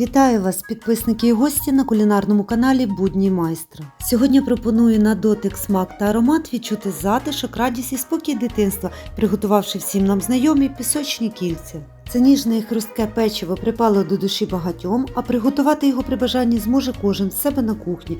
Вітаю вас, підписники і гості на кулінарному каналі Будні майстра. Сьогодні пропоную на дотик смак та аромат відчути затишок, радість і спокій дитинства, приготувавши всім нам знайомі пісочні кільця. Це ніжне і хрустке печиво припало до душі багатьом, а приготувати його при бажанні зможе кожен з себе на кухні.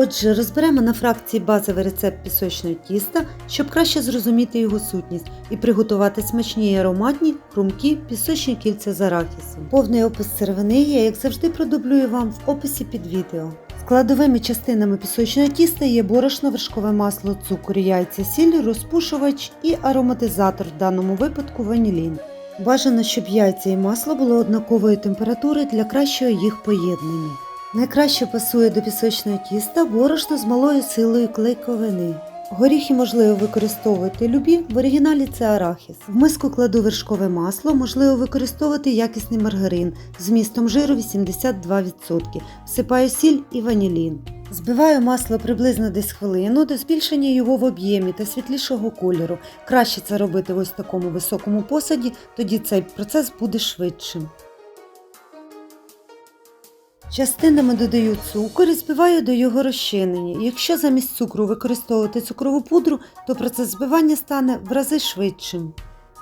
Отже, розберемо на фракції базовий рецепт пісочного тіста, щоб краще зрозуміти його сутність і приготувати смачні і ароматні хрумкі пісочні кільця з арахісом. Повний опис сировини я, як завжди, продублюю вам в описі під відео. Складовими частинами пісочного тіста є борошно, вершкове масло, цукор, яйця, сіль, розпушувач і ароматизатор, в даному випадку ванілін. Бажано, щоб яйця і масло було однакової температури для кращого їх поєднання. Найкраще пасує до пісочного тіста борошно з малою силою клейковини. Горіхи можливо використовувати любі, в оригіналі це арахіс. В миску кладу вершкове масло, можливо використовувати якісний маргарин з вмістом жиру 82%. Всипаю сіль і ванілін. Збиваю масло приблизно десь хвилину до збільшення його в об'ємі та світлішого кольору. Краще це робити в ось такому високому посаді, тоді цей процес буде швидшим. Частинами додаю цукор і збиваю до його розчинення. Якщо замість цукру використовувати цукрову пудру, то процес збивання стане в рази швидшим.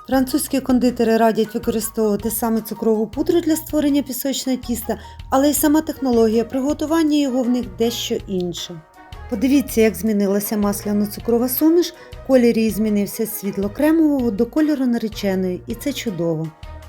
Французькі кондитери радять використовувати саме цукрову пудру для створення пісочного тіста, але й сама технологія приготування його в них дещо інша. Подивіться, як змінилася масляно-цукрова суміш, колір її змінився з світло-кремового до кольору нареченої, і це чудово.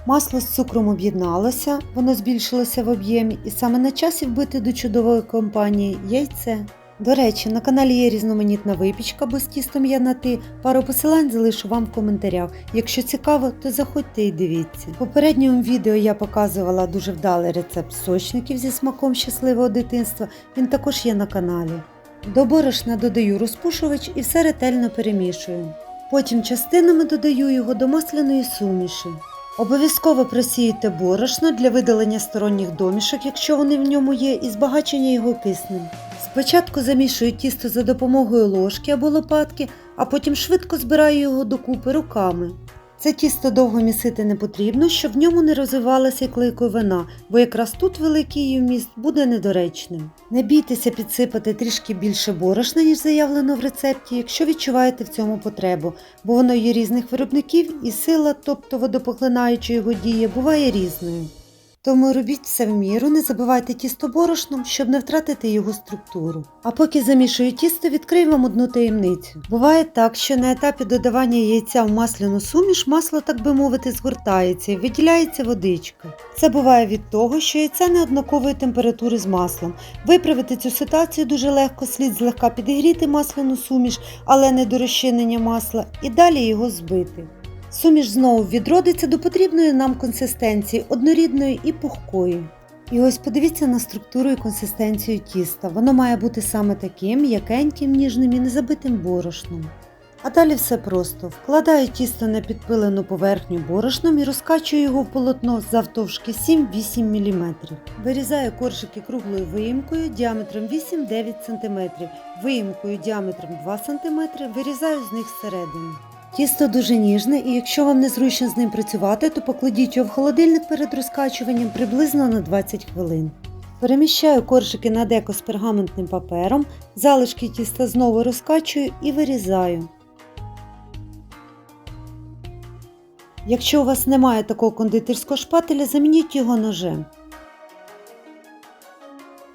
Масло з цукром об'єдналося, воно збільшилося в об'ємі, і саме на часі вбити до чудової компанії яйце. До речі, на каналі є різноманітна випічка, бо з тістом я на ти. Пару посилань залишу вам в коментарях. Якщо цікаво, то заходьте і дивіться. В попередньому відео я показувала дуже вдалий рецепт сочників зі смаком щасливого дитинства. Він також є на каналі. До борошна додаю розпушувач і все ретельно перемішую. Потім частинами додаю його до масляної суміші. Обов'язково просіяйте борошно для видалення сторонніх домішок, якщо вони в ньому є, і збагачення його киснем. Спочатку замішую тісто за допомогою ложки або лопатки, а потім швидко збираю його докупи руками. Це тісто довго місити не потрібно, щоб в ньому не розвивалася клейковина, бо якраз тут великий її вміст буде недоречним. Не бійтеся підсипати трішки більше борошна, ніж заявлено в рецепті, якщо відчуваєте в цьому потребу, бо воно є різних виробників і сила, тобто водопоклинаючої його дії, буває різною. Тому робіть все в міру, не забивайте тісто борошном, щоб не втратити його структуру. А поки замішую тісто, відкрию вам одну таємницю. Буває так, що на етапі додавання яйця в масляну суміш масло, так би мовити, згортається і виділяється водичка. Це буває від того, що яйце не однакової температури з маслом. Виправити цю ситуацію дуже легко, слід злегка підігріти масляну суміш, але не до розчинення масла, і далі його збити. Суміш знову відродиться до потрібної нам консистенції, однорідної і пухкої. І ось подивіться на структуру і консистенцію тіста. Воно має бути саме таким, м'якеньким, ніжним і незабитим борошном. А далі все просто. Вкладаю тісто на підпилену поверхню борошном і розкачую його в полотно завтовшки 7-8 мм. Вирізаю коржики круглою виїмкою діаметром 8-9 см, виїмкою діаметром 2 см, вирізаю з них всередину. Тісто дуже ніжне, і якщо вам незручно з ним працювати, то покладіть його в холодильник перед розкачуванням приблизно на 20 хвилин. Переміщаю коржики на деко з пергаментним папером, залишки тіста знову розкачую і вирізаю. Якщо у вас немає такого кондитерського шпателя, замініть його ножем.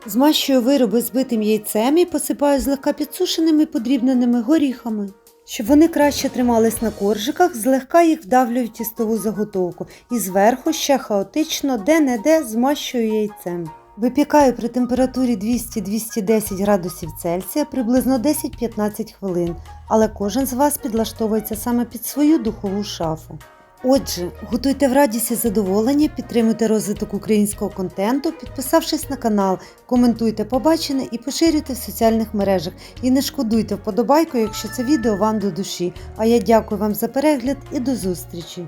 Змащую вироби збитим яйцем і посипаю злегка підсушеними подрібненими горіхами. Щоб вони краще тримались на коржиках, злегка їх вдавлюю в тістову заготовку і зверху ще хаотично де-не-де змащую яйцем. Випікаю при температурі 200-210 градусів Цельсія приблизно 10-15 хвилин, але кожен з вас підлаштовується саме під свою духову шафу. Отже, готуйте в радість і задоволення, підтримуйте розвиток українського контенту, підписавшись на канал, коментуйте побачене і поширюйте в соціальних мережах. І не шкодуйте вподобайку, якщо це відео вам до душі. А я дякую вам за перегляд і до зустрічі!